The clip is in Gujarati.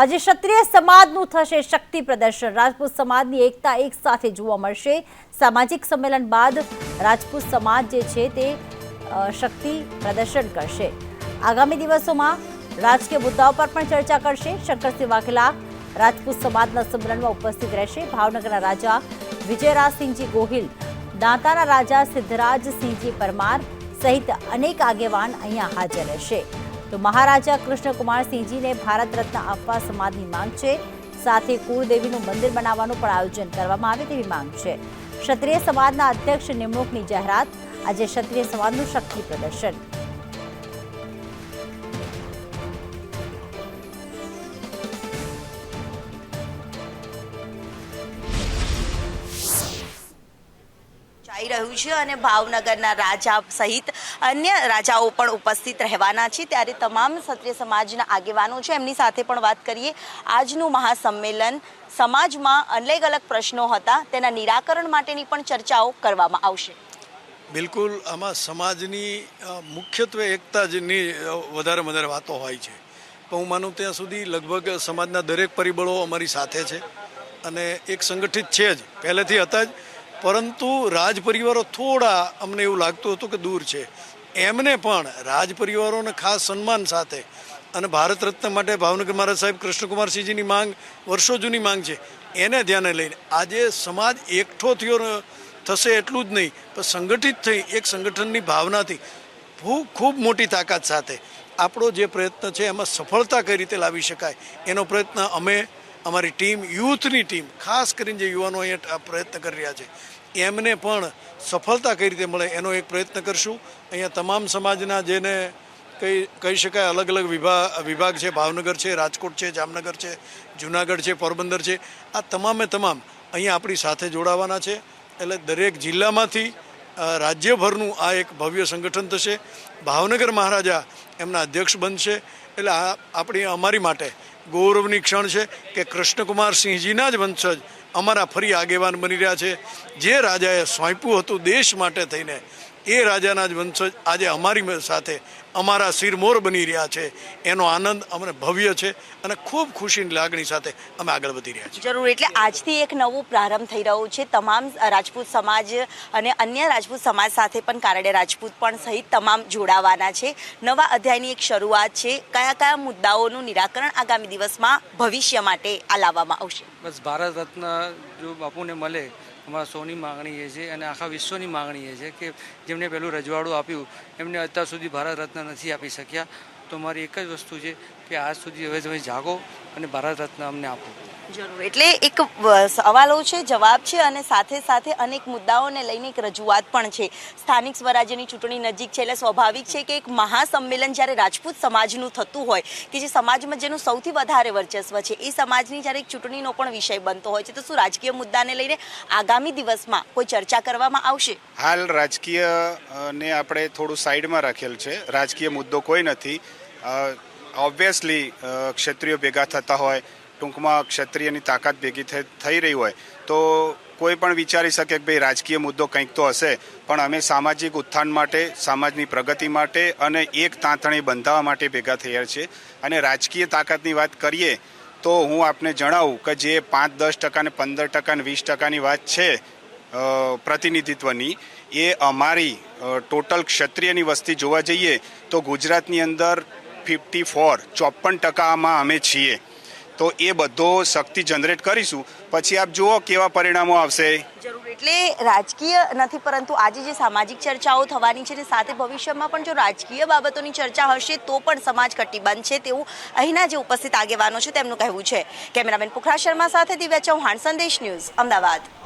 આજે ક્ષત્રિય સમાજનું થશે શક્તિ પ્રદર્શન. રાજપૂત સમાજની એકતા એક સાથે જોવા મળશે. સામાજિક સંમેલન બાદ રાજપૂત સમાજ જે છે તે શક્તિ પ્રદર્શન કરશે. આગામી દિવસોમાં રાજકીય મુદ્દાઓ પર પણ ચર્ચા કરશે. શંકરસિંહ વાઘેલા રાજપૂત સમાજના સંમેલનમાં ઉપસ્થિત રહેશે. ભાવનગરના રાજા વિજયરાજસિંહજી ગોહિલ, દાંતાના રાજા સિદ્ધરાજસિંહજી પરમાર સહિત અનેક આગેવાન અહીંયા હાજર રહેશે. તો મહારાજા કૃષ્ણકુમારસિંહજીને ભારત રત્ન આપવા સમાજની માંગ છે. સાથે કુળદેવીનું મંદિર બનાવવાનું પણ આયોજન કરવામાં આવે તેવી માંગ છે. ક્ષત્રિય સમાજના અધ્યક્ષ નિમણૂકની જાહેરાત. આજે ક્ષત્રિય સમાજનું શક્તિ પ્રદર્શન. જઈ રહ્યું છે અને ભાવનગરના રાજા સહિત અન્ય રાજાઓ પણ ઉપસ્થિત રહેવાના છે. ત્યારે તમામ ક્ષત્રિય સમાજના આગેવાનો છે, એમની સાથે પણ વાત કરીએ. આજનું મહાસંમેલન સમાજમાં અલગ અલગ પ્રશ્નો હતા. તેના નિરાકરણ માટેની પણ ચર્ચાઓ કરવામાં આવશે. બિલકુલ, આમાં સમાજની મુખ્યત્વે એકતા જની વધારે વધારે વાતો હોય છે. પણ હું માનું ત્યાં સુધી લગભગ સમાજના દરેક પરિબળો અમારી સાથે છે. અને એક સંગઠિત છે જ. પહેલેથી હતા જ. પરંતુ રાજ પરિવારો થોડા અમને એવું લાગતું હતું કે દૂર છે. એમને પણ રાજ પરિવારોને ખાસ સન્માન સાથે અને ભારત રત્ન માટે ભાવનગર મહારાજ સાહેબ કૃષ્ણકુમારસિંહજીની માંગ, વર્ષો જૂની માંગ છે, એને ધ્યાને લઈને આજે સમાજ એકઠો થયો થશે એટલું જ નહીં, પણ સંગઠિત થઈ એક સંગઠનની ભાવનાથી ખૂબ ખૂબ મોટી તાકાત સાથે આપણો જે પ્રયત્ન છે એમાં સફળતા કઈ રીતે લાવી શકાય એનો પ્રયત્ન અમે અમારી ટીમ, યુથની ટીમ, ખાસ કરીને જે યુવાનો અહીંયા પ્રયત્ન કરી રહ્યા છે, એમને પણ સફળતા કઈ રીતે મળે એનો એક પ્રયત્ન કરશું. અહીંયા તમામ સમાજના જેને કહી કહી શકાય અલગ અલગ વિભાગ વિભાગ છે, ભાવનગર છે, રાજકોટ છે, જામનગર છે, જુનાગઢ છે, પોરબંદર છે, આ તમામે તમામ અહીંયા આપણી સાથે જોડાવાના છે. એટલે દરેક જિલ્લામાંથી રાજ્યભરનું આ એક ભવ્ય સંગઠન થશે. ભાવનગર મહારાજા એમના અધ્યક્ષ બનશે. એટલે આ, આપણી, અમારી માટે ગૌરવની ક્ષણ છે કે કૃષ્ણકુમાર સિંહજીના જ વંશજ અમારા ફરી આગેવાન બની રહ્યા છે. જે રાજાએ સોંપ્યું હતું દેશ માટે થઈને. એ રાજાના જ વંશજ આજે અમારી સાથે અમારા શિરમોર બની રહ્યા છે. એનો આનંદ અમને ભવ્ય છે અને ખૂબ ખુશીની લાગણી સાથે અમે આગળ વધી રહ્યા છીએ. જરૂર એટલે આજથી એક નવો પ્રારંભ થઈ રહ્યો છે. તમામ રાજપૂત સમાજ અને અન્ય રાજપૂત સમાજ સાથે પણ કારણે રાજપૂત પણ સહિત તમામ જોડાવાના છે. નવા અધ્યાયની એક શરૂઆત છે. કયા કયા મુદ્દાઓનું નિરાકરણ આગામી દિવસમાં ભવિષ્ય માટે આ લાવવામાં આવશે? બસ ભારત રત્ન જો બાપુને મળે અમારા સૌની માગણી એ છે અને આખા વિશ્વની માગણી એ છે કે જેમને પહેલું રજવાડું આપ્યું, એમને અત્યાર સુધી ભારત રત્ન નથી આપી શક્યા. તો મારી એક જ વસ્તુ છે કે આજ સુધી હવે તમે જાગો અને ભારત રત્ન અમને આપો. જરૂર. એટલે એક સવાલો છે, જવાબ છે અને સાથે સાથે અનેક મુદ્દાઓને લઈને એક રજૂઆત પણ છે. સ્થાનિક સ્વરાજ્યની ચૂંટણી નજીક છે, એટલે સ્વાભાવિક છે કે એક મહાસંમેલન જ્યારે રાજપૂત સમાજનું થતું હોય, કે જે સમાજમાં જેનું સૌથી વધારે વર્ચસ્વ છે, એ સમાજની જ્યારે એક ચૂંટણીનો પણ વિષય બનતો હોય છે, તો શું રાજકીય મુદ્દાને લઈને આગામી દિવસમાં કોઈ ચર્ચા કરવામાં આવશે? હાલ રાજકીય ને આપણે થોડું સાઈડમાં રાખેલ છે. રાજકીય મુદ્દો કોઈ નથી. ઓબ્વિયસલી ક્ષત્રિયો ભેગા થતા હોય ટૂંકમાં ક્ષત્રિયની તાકાત ભેગી થઈ- રહી હોય, તો કોઈ પણ વિચારી શકે કે ભાઈ રાજકીય મુદ્દો કંઈક તો હશે, પણ અમે સામાજિક ઉત્થાન માટે, સમાજની પ્રગતિ માટે અને એક તાંતણી બંધાવવા માટે ભેગા થયા છીએ. અને રાજકીય તાકાતની વાત કરીએ, તો હું આપને જણાવું કે જે પાંચ, દસ ટકા ને પંદર ટકા ને વીસ ટકાની વાત છે પ્રતિનિધિત્વની, એ અમારી ટોટલ ક્ષત્રિયની વસ્તી જોવા જઈએ, તો ગુજરાતની અંદર ફિફ્ટી ફોર ચોપન ટકામાં અમે છીએ. તો એ બધો શક્તિ જનરેટ કરીશું. પછી આપ જુઓ કેવા પરિણામો આવશે. જરૂર, એટલે રાજકીય નથી, પરંતુ આજે જે સામાજિક ચર્ચાઓ થવાની છે ને, સાથે ભવિષ્યમાં પણ જો રાજકીય બાબતોની ચર્ચા હશે, તો પણ સમાજ કટિબંધ છે તેવું અહીંના જે ઉપસ્થિત આગેવાનો છે, તેમનું કહેવું છે. કેમેરામેન પુખરા શર્મા સાથે દિવ્યા ચૌહાણ, સંદેશ ન્યૂઝ, અમદાવાદ.